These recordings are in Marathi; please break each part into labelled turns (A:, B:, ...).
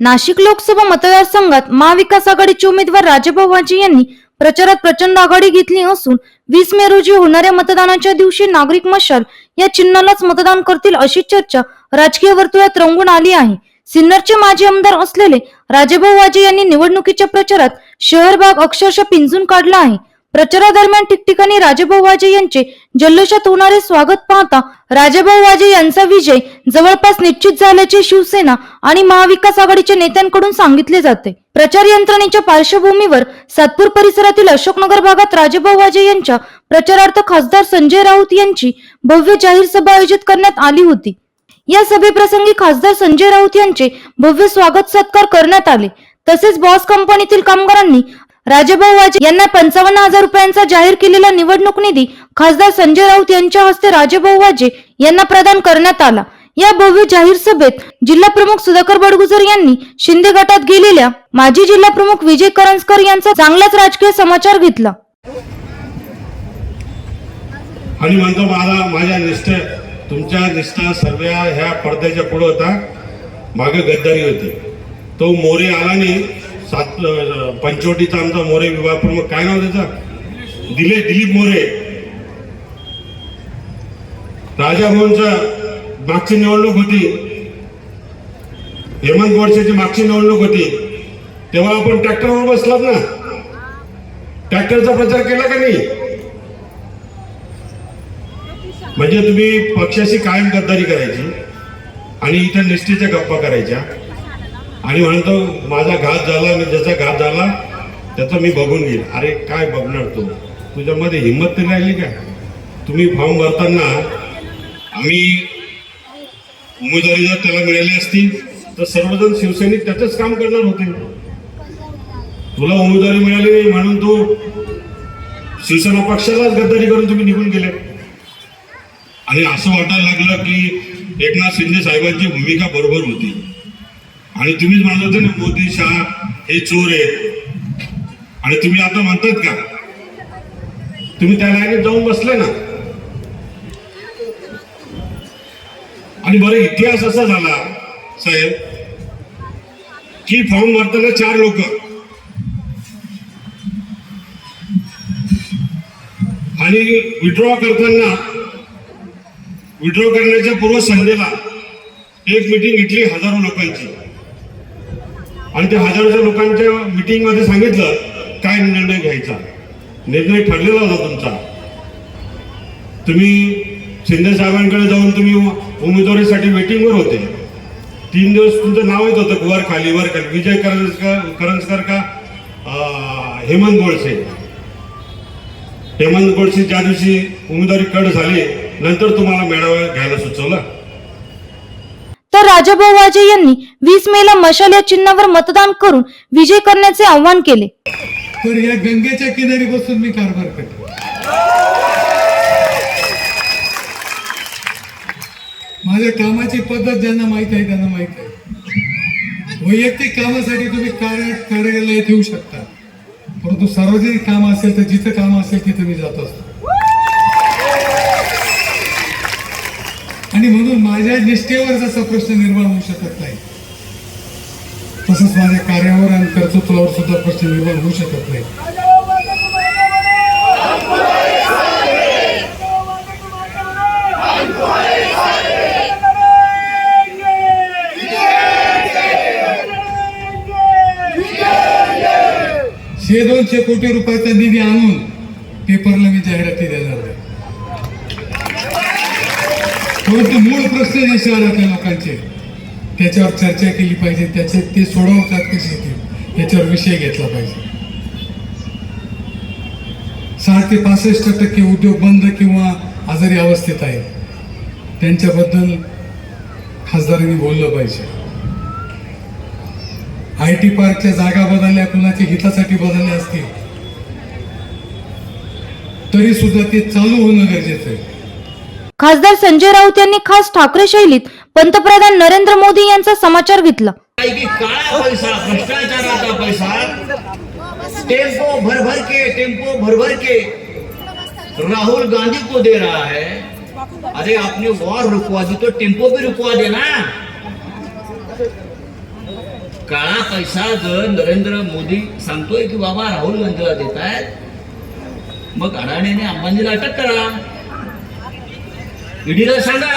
A: नाशिक लोकसभा मतदारसंघात महाविकास आघाडीचे उमेदवार राजेभाऊ वाजे यांनी प्रचारात प्रचंड आघाडी घेतली असून वीस मे रोजी होणाऱ्या मतदानाच्या दिवशी नागरिक मशाल या चिन्हालाच मतदान करतील अशी चर्चा राजकीय वर्तुळात रंगून आली आहे. सिन्नरचे माजी आमदार असलेले राजेभाऊ वाजे यांनी निवडणुकीच्या प्रचारात शहर भाग अक्षरशः पिंजून काढला आहे. प्रचारादरम्यान ठिकठिकाणी राजेभाऊ वाजे यांचे जल्लोषात होणारे स्वागत पाहता राजेभाऊ वाजे यांचा विजय जवळपास निश्चित झाल्याचे शिवसेना आणि महाविकास आघाडीच्या नेत्यांकडून सांगितले जाते. प्रचार यंत्रणेच्या पार्श्वभूमीवर सातपूर परिसरातील अशोकनगर भागात राजेभाऊ वाजे यांच्या प्रचारार्थ खासदार संजय राऊत यांची भव्य जाहीर सभा आयोजित करण्यात आली होती. या सभेप्रसंगी खासदार संजय राऊत यांचे भव्य स्वागत सत्कार करण्यात आले. तसेच बॉस कंपनीतील कामगारांनी राजेभाऊ वाजे यांना पंचावन्न हजार रुपयांचा जाहीर केलेला निवडणूक निधी खासदार संजय राऊत यांच्या हस्ते राजेभाऊ वाजे यांना प्रदान करण्यात आला. या भव्य जाहीर सभेत जिल्हा प्रमुख सुधाकर बडगुजर यांनी शिंदे गटात गेलेल्या माजी जिल्हा प्रमुख विजय करंजकर यांचा चांगलाच राजकीय समाचार घेतला.
B: आणि म्हणतो मला माझ्या निष्ठ तुमच्या निष्ठा सर्व ह्या पडद्याच्या पुढे होता. मागे गद्दारी होती. तो मोरे आला नाही सात पंचवटीचा आमचा मोरे विभाग प्रमुख. काय नाव त्याचा? दिले दिलीप मोरे. राजाभाऊंचा मागची निवडणूक होती. हेमंत गोडसेची मागची निवडणूक होती. तेव्हा आपण ट्रॅक्टरवर बसलात ना? ट्रॅक्टरचा प्रचार केला का नाही? म्हणजे तुम्ही पक्षाशी कायम गद्दारी करायची आणि इथं निष्ठेच्या गप्पा करायच्या. आणि म्हणतो माझा घात झाला मी ज्याचा घात झाला त्याचा मी बघून घेईल अरे काय बघणार तू? तुझ्यामध्ये हिंमत तरी राहिली का? तुम्ही फॉर्म भरताना आम्ही उमेदवारी जर त्याला मिळाली असती तर सर्वजण शिवसैनिक त्याचंच काम करणार होते. तुला उमेदवारी मिळाली नाही म्हणून तू शिवसेना पक्षालाच गद्दारी करून तुम्ही निघून गेले. आणि असं वाटायला लागलं की एकनाथ शिंदे साहेबांची भूमिका बरोबर होती. आणि तुम्हीच म्हणत होते ना मोदी शहा हे चोर आहेत. आणि तुम्ही आता म्हणतात का? तुम्ही त्या लाईनीत जाऊन बसले ना. आणि बरं इतिहास असा झाला साहेब की फॉर्म भरताना चार लोक. आणि विड्रॉ करताना विड्रॉ करण्याच्या पूर्व संध्येला एक मीटिंग घेतली हजारो लोकांची. आणि त्या हजारोच्या लोकांच्या मिटिंगमध्ये सांगितलं काय निर्णय घ्यायचा? निर्णय ठरलेला होता तुमचा. तुम्ही शिंदे साहेबांकडे जाऊन तुम्ही उमेदवारीसाठी वेटिंगवर होते. तीन दिवस तुमचं नाव येत होतं वर खाली वर खाली. विजय करंजकर करंजकर का? हेमंत गोडसे. हेमंत गोडसे ज्या दिवशी उमेदवारी कड झाली नंतर तुम्हाला मेळावा घ्यायला सुचवलं.
A: तर राजाभाऊ वाजे यांनी वीस मेला मशाल या चिन्हावर मतदान करून विजय करण्याचे आवाहन केले.
C: तर या गंगेच्या किनारी बसून मी कारभार करतो माझ्या कामाची पद्धत ज्यांना माहीत आहे त्यांना माहीत आहे. वैयक्तिक कामासाठी तुम्ही कार्य कार्यालयात येऊ शकता. परंतु सार्वजनिक काम असेल तर जिथं काम असेल तिथं मी जात असतो. आणि म्हणून माझ्या निष्ठेवर जसा प्रश्न निर्माण होऊ शकत नाही. तसंच माझ्या कार्यावर आणि कर्तृत्वावर सुद्धा प्रश्न निर्माण होऊ शकत नाही. शे दोनशे कोटी रुपयाचा निधी आणून पेपरला मी जाहिराती देणार नाही परंतु मूळ प्रश्न जे शहरातल्या लोकांचे त्याच्यावर चर्चा केली पाहिजे त्याचे ते सोडवतात कसे येतील याच्यावर विषय घेतला पाहिजे. साठ ते पासष्ट टक्के उद्योग बंद किंवा आजारी अवस्थेत आहे त्यांच्याबद्दल खासदारांनी बोललं पाहिजे. आय टी पार्कच्या जागा बदलल्या कुणाच्या हितासाठी बदलल्या असतील? तरी सुद्धा ते चालू होणं गरजेचं आहे.
A: खासदार संजय राऊत यांनी खास ठाकरे शैलीत पंतप्रधान नरेंद्र मोदी यांचा समाचार घेतला.
D: टेम्पो भर भर के टेम्पो भर भर के. राहुल गांधी को दे रहा है। अरे आपने वॉर रुकवा दी तो टेम्पो भी रुकवा देना। काळा पैसा जर नरेंद्र मोदी सांगतोय की बाबा राहुल गांधीला देत आहेत मग अडाणीने अंबानीला अटक करा. ईडीला सांगा.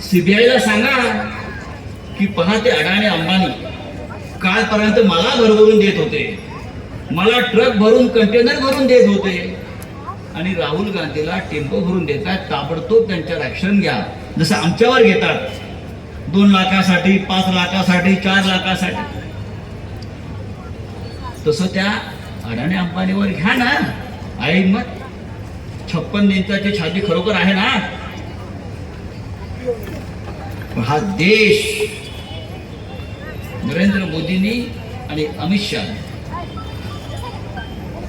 D: सीबीआयला सांगा की पहा ते अडाणी अंबानी कालपर्यंत मला भरभरून देत होते. मला ट्रक भरून कंटेनर भरून देत होते. आणि राहुल गांधीला टेम्पो भरून देतात ताबडतोब त्यांच्यावर ऍक्शन घ्या. जसं आमच्यावर घेतात. दोन लाखासाठी पाच लाखासाठी चार लाखासाठी. तसं त्या अडाणी अंबानीवर घ्या ना. आई मग छप्पन इंचाची छाती खरोखर आहे ना? हा देश नरेंद्र मोदींनी आणि अमित शहा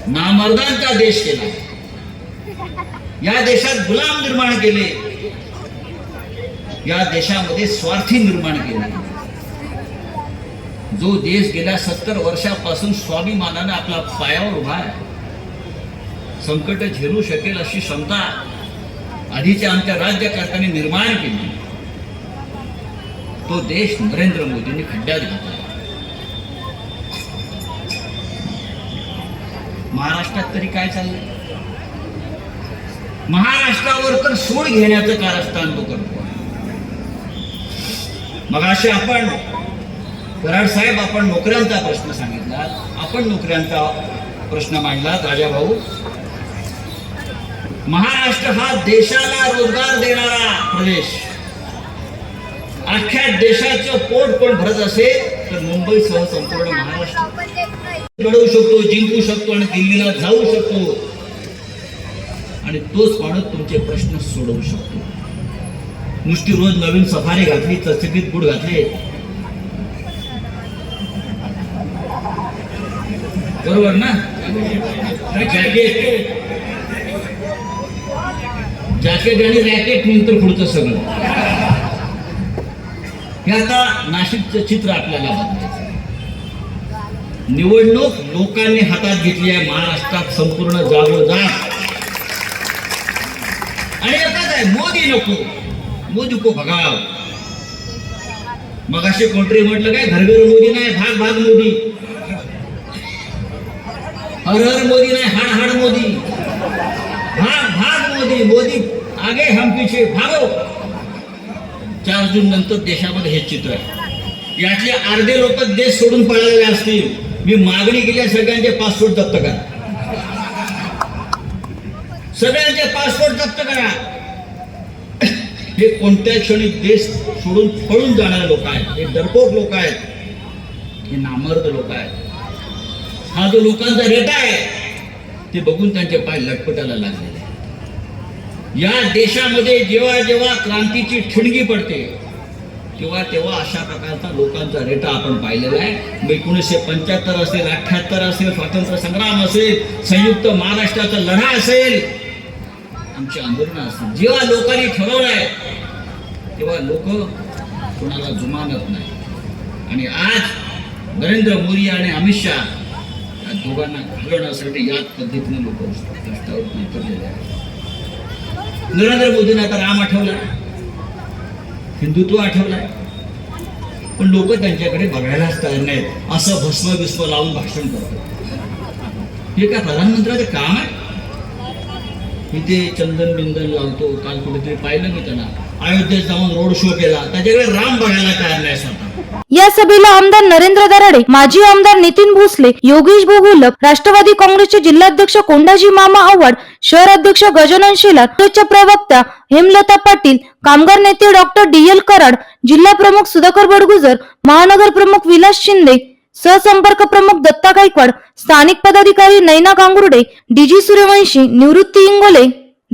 D: नामर्दांचा देश केला. या देशात गुलाम निर्माण केले. या देशामध्ये स्वार्थी निर्माण केले. जो देश गेल्या सत्तर वर्षापासून स्वाभिमानाने आपला पायावर उभा आहे संकट झेलू शकेल अशी क्षमता आधीच्या आमच्या राज्यकर्त्यांनी निर्माण केली. तो देश नरेंद्र मोदींनी खड्ड्यात घातला. महाराष्ट्रात तरी काय चाललंय? महाराष्ट्रावर तर सूड घेण्याचं कारस्थान तो करतो मग असे आपण कराड साहेब आपण नोकऱ्यांचा प्रश्न सांगितला आपण नोकऱ्यांचा प्रश्न मांडला राजा भाऊ महाराष्ट्र हा देशाला रोजगार देणारा प्रदेश. अख्ख्या देशाचं पोट पण भरत असेल तर मुंबईसह संपूर्ण महाराष्ट्र. लढवू शकतो जिंकू शकतो आणि दिल्लीला जाऊ शकतो. आणि तोच माणूस तुमचे प्रश्न सोडवू शकतो. नुसती रोज नवीन सफारी घातली चचकीत गुड घातले. बरोबर ना? जॅकेट जॅकेट आणि रॅकेट नंतर पुढचं सगळं. हे आता नाशिकचं चित्र आपल्याला बघायचं निवडणूक लोकांनी हातात घेतली आहे महाराष्ट्रात संपूर्ण जागोजाग आणि आता काय मोदी नको. मोदी को भगाव. मग असे कोणतरी म्हटलं काय घरघर मोदी नाही भाग भाग मोदी. हर हर मोदी नाही हाड हाड मोदी. भाग भाग मोदी मोदी आगे हम पीछे भागो. चार जून नंतर देशामध्ये हे चित्र आहे. यातले अर्धे लोक देश सोडून पळालेले असतील. मी मागणी केली सगळ्यांचे पासपोर्ट जप्त करा. सगळ्यांचे पासपोर्ट जप्त करा. हे कोणत्या क्षणी देश सोडून पळून जाणारे लोक आहेत. हे डरपोक लोक आहेत. हे नामर्द लोक आहेत. हा जो लोकांचा रेटा आहे ते बघून त्यांचे पाय लटपटायला लागलेले आहे. या देशामध्ये जेव्हा जेव्हा क्रांतीची ठिणगी पडते तेव्हा तेव्हा अशा प्रकारचा लोकांचा रेटा आपण पाहिलेला आहे. एकोणीसशे पंच्याहत्तर असेल अठ्ठ्याहत्तर असेल स्वातंत्र्य संग्राम असेल संयुक्त महाराष्ट्राचा लढा असेल आमची आंदोलनं असतील. जेव्हा लोकांनी ठरवलंय तेव्हा लोक कोणाला जुमानत नाही. आणि आज नरेंद्र मोदी आणि अमित शहा या दोघांना घालवण्यासाठी याच पद्धतीने लोक रस्त्यावर उतरलेले आहेत. नरेंद्र मोदींना आता राम आठवला हिंदुत्व आठवलंय. पण लोक त्यांच्याकडे बघायलाच तयार नाहीत. असं भस्म बिस्म लावून भाषण करतात. हे काय प्रधानमंत्र्याचं काम आहे? इथे चंदन बिंदन लावतो काल कुठेतरी पाहिलं मी त्यांना अयोध्येत जाऊन रोड शो केला. त्याच्याकडे राम बघायला तयार नाही स्वतः.
A: या सभेला आमदार नरेंद्र दराडे माजी आमदार नितीन भोसले योगेश भोगुलप राष्ट्रवादी काँग्रेसचे जिल्हाध्यक्ष कोंडाजी मामा आव्हाड शहर अध्यक्ष गजानन शेलार काँग्रेसच्या प्रवक्त्या हेमलता पाटील कामगार नेते डॉक्टर डी एल कराड जिल्हा प्रमुख सुधाकर बडगुजर महानगर प्रमुख विलास शिंदे सहसंपर्क प्रमुख दत्ता गायकवाड स्थानिक पदाधिकारी नैना गांगुर्डे डीजी सूर्यवंशी निवृत्ती इंगोले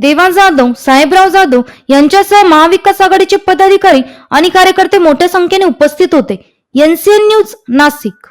A: देवा जाधव साहेबराव जाधव यांच्यासह महाविकास आघाडीचे पदाधिकारी आणि कार्यकर्ते मोठ्या संख्येने उपस्थित होते. NCN news Nashik.